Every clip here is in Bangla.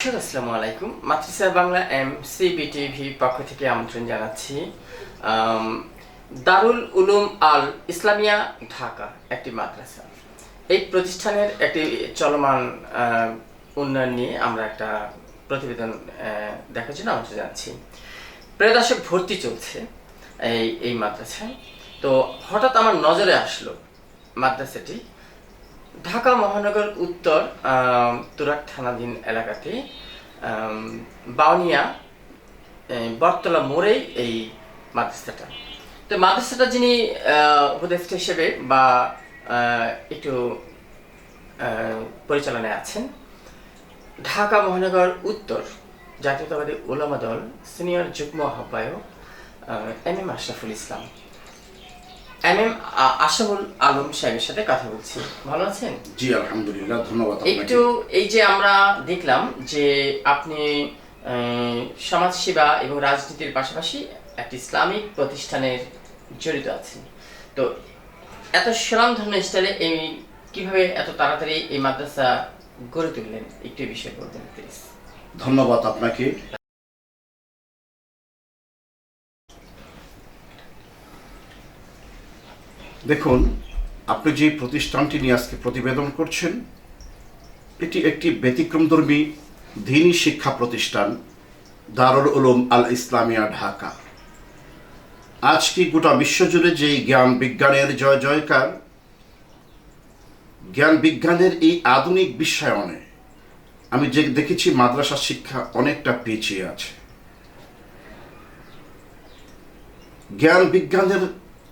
আসসালামু আলাইকুম মাতৃসা বাংলা এম সিবিটিভি পক্ষ থেকে আমন্ত্রণ জানাচ্ছি। দারুল উলুম আল ইসলামিয়া ঢাকা, একটি মাদ্রাসা। এই প্রতিষ্ঠানের একটি চলমান উন্নয়ন নিয়ে আমরা একটা প্রতিবেদন দেখার জন্য আমন্ত্রণ জানাচ্ছি। প্রিয় দর্শক, ভর্তি চলছে এই এই মাদ্রাসায়। তো হঠাৎ আমার নজরে আসলো মাদ্রাসাটি। ঢাকা মহানগর উত্তর তুরাক থানাধীন এলাকাতে বাউনিয়া বটতলা মোড়েই এই মাদ্রাসাটা। তো মাদ্রাসাটা যিনি উপদেষ্টা হিসেবে বা একটু পরিচালনায় আছেন, ঢাকা মহানগর উত্তর জাতীয়তাবাদী ওলামা দল সিনিয়র যুগ্ম আহ্বায়ক M M Ashraful Islam. M Ashaful Alam সাহেবের সাথে কথা বলছি। ভালো আছেন? জি আলহামদুলিল্লাহ ধন্যবাদ একটু এই যে আমরা দেখলাম যে আপনি সমাজসেবা এবং রাজনীতির পাশাপাশি একটি ইসলামিক প্রতিষ্ঠানের জড়িত আছেন। তো এত স্বনামধন্য স্টাইলে এই কীভাবে এত তাড়াতাড়ি এই মাদ্রাসা গড়ে তুললেন? একটু বিষয়ে বলতেন প্লিজ। ধন্যবাদ আপনাকে। দেখুন, আপনি যে প্রতিষ্ঠানটি নিয়ে আজকে প্রতিবেদন করছেন, এটি একটি ব্যতিক্রমধর্মী দিনী শিক্ষা প্রতিষ্ঠান, দারুল উলুম আল ইসলামিয়া, ঢাকা। আজকে গোটা বিশ্বজুড়ে যেই জ্ঞান বিজ্ঞানের জয় জয়কার, জ্ঞান বিজ্ঞানের এই আধুনিক বিশ্বায়নে আমি যে দেখেছি মাদ্রাসা শিক্ষা অনেকটা পিছিয়ে আছে। জ্ঞান বিজ্ঞানের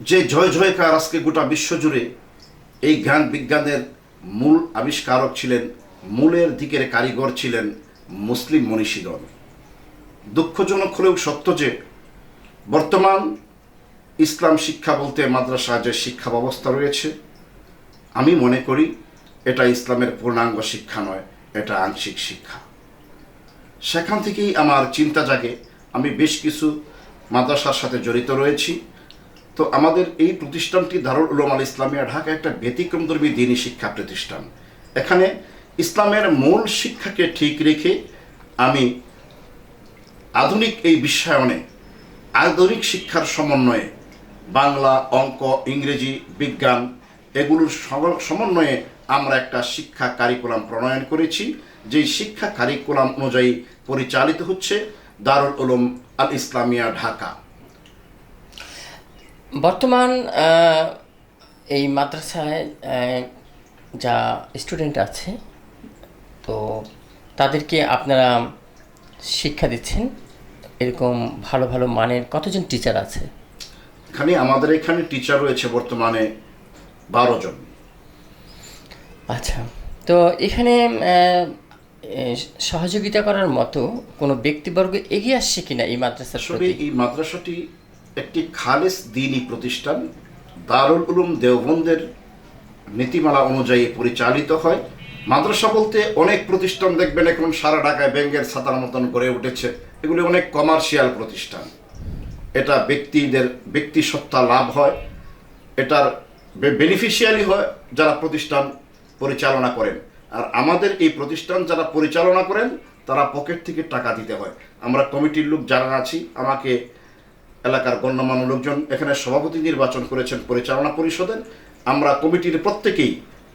যে জয় জয়কার আজকে গোটা বিশ্বজুড়ে এই জ্ঞান বিজ্ঞানের মূল আবিষ্কারক ছিলেন, মূলের দিকের কারিগর ছিলেন মুসলিম মনীষীগণ। দুঃখজনক হলেও সত্য যে বর্তমান ইসলাম শিক্ষা বলতে মাদ্রাসা যে শিক্ষা ব্যবস্থা রয়েছে, আমি মনে করি এটা ইসলামের পূর্ণাঙ্গ শিক্ষা নয়, এটা আংশিক শিক্ষা। সেখান থেকেই আমার চিন্তা জাগে, আমি বেশ কিছু মাদ্রাসার সাথে জড়িত রয়েছি। তো আমাদের এই প্রতিষ্ঠানটি দারুল উলুম আল ইসলামিয়া ঢাকা একটা ব্যতিক্রমধর্মী দিনী শিক্ষা প্রতিষ্ঠান। এখানে ইসলামের মূল শিক্ষাকে ঠিক রেখে আমি আধুনিক এই বিশ্বায়নে আধুনিক শিক্ষার সমন্বয়ে বাংলা, অঙ্ক, ইংরেজি, বিজ্ঞান এগুলোর সমন্বয়ে আমরা একটা শিক্ষা কারিকুলাম প্রণয়ন করেছি। যেই শিক্ষা কারিকুলাম অনুযায়ী পরিচালিত হচ্ছে দারুল উলুম আল ইসলামিয়া ঢাকা। বর্তমান এই মাদ্রাসায় যা স্টুডেন্ট আছে তো তাদেরকে আপনারা শিক্ষা দিচ্ছেন। এরকম ভালো ভালো মানের কতজন টিচার আছে? এখানে আমাদের এখানে টিচার রয়েছে বর্তমানে বারো জন। আচ্ছা তো এখানে সহযোগিতা করার মতো কোনো ব্যক্তিবর্গ এগিয়ে আসছে কিনা এই মাদ্রাসার এই মাদ্রাসাটি একটি খালেস দিনী প্রতিষ্ঠান, দারুল উলুম দেওবন্দের নীতিমালা অনুযায়ী পরিচালিত হয়। মাদ্রাসা বলতে অনেক প্রতিষ্ঠান দেখবেন এখন সারা ঢাকায় ব্যাংকের ছাতার মতন গড়ে উঠেছে। এগুলি অনেক কমার্শিয়াল প্রতিষ্ঠান। এটা ব্যক্তিদের ব্যক্তি সত্তা লাভ হয়। এটার বেনিফিশিয়ারি হয় যারা প্রতিষ্ঠান পরিচালনা করেন। আর আমাদের এই প্রতিষ্ঠান যারা পরিচালনা করেন, তারা পকেট থেকে টাকা দিতে হয়। আমরা কমিটির লোক যারা আছি, আমাকে এলাকার গণ্যমান্য লোকজন এখানে সভাপতি নির্বাচন করেছেন পরিচালনা পরিষদের। আমরা কমিটির প্রত্যেকেই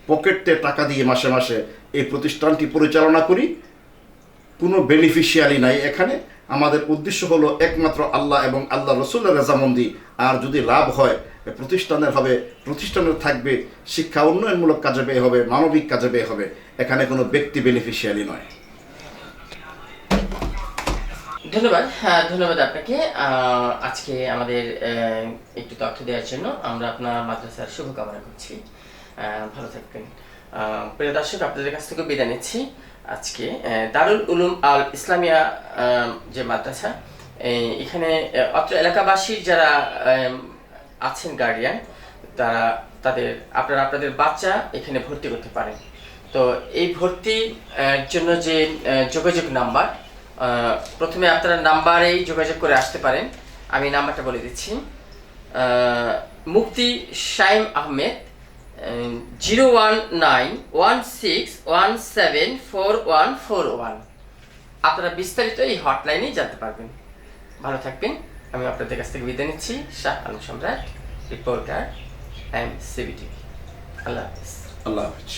পকেটে টাকা দিয়ে মাসে মাসে এই প্রতিষ্ঠানটি পরিচালনা করি। কোনো বেনিফিশিয়ারি নাই এখানে। আমাদের উদ্দেশ্য হলো একমাত্র আল্লাহ এবং আল্লাহ রসুলের রেজামন্দি। আর যদি লাভ হয়, প্রতিষ্ঠানের হবে, প্রতিষ্ঠানের থাকবে, শিক্ষা উন্নয়নমূলক কাজে ব্যয় হবে, মানবিক কাজে ব্যয় হবে। এখানে কোনো ব্যক্তি বেনিফিশিয়ারি নয়। ধন্যবাদ। হ্যাঁ ধন্যবাদ আপনাকে। আজকে আমাদের একটু তথ্য দেওয়ার জন্য আমরা আপনার মাদ্রাসার শুভকামনা করছি। ভালো থাকবেন। প্রিয় দর্শক, আপনাদের কাছ থেকে বিদায় নিচ্ছি। আজকে দারুল উলুম আল ইসলামিয়া যে মাদ্রাসা এখানে অত্র এলাকাবাসীর যারা আছেন গার্ডিয়ান তারা তাদের, আপনারা আপনাদের বাচ্চা এখানে ভর্তি করতে পারেন। তো এই ভর্তির জন্য যে যোগাযোগ নাম্বার প্রথমে আপনারা নাম্বারেই যোগাযোগ করে আসতে পারেন। আমি নাম্বারটা বলে দিচ্ছি। Mukti Shaim Ahmed zero one nine one six one seven four one four one. আপনারা বিস্তারিত এই হটলাইনেই জানতে পারবেন। ভালো থাকবেন। আমি আপনাদের কাছ থেকে বিদায় নিচ্ছি। Shah Alam Samrat, reporter, M CBTV আল্লাহ হাফিজ। আল্লাহ হাফিজ।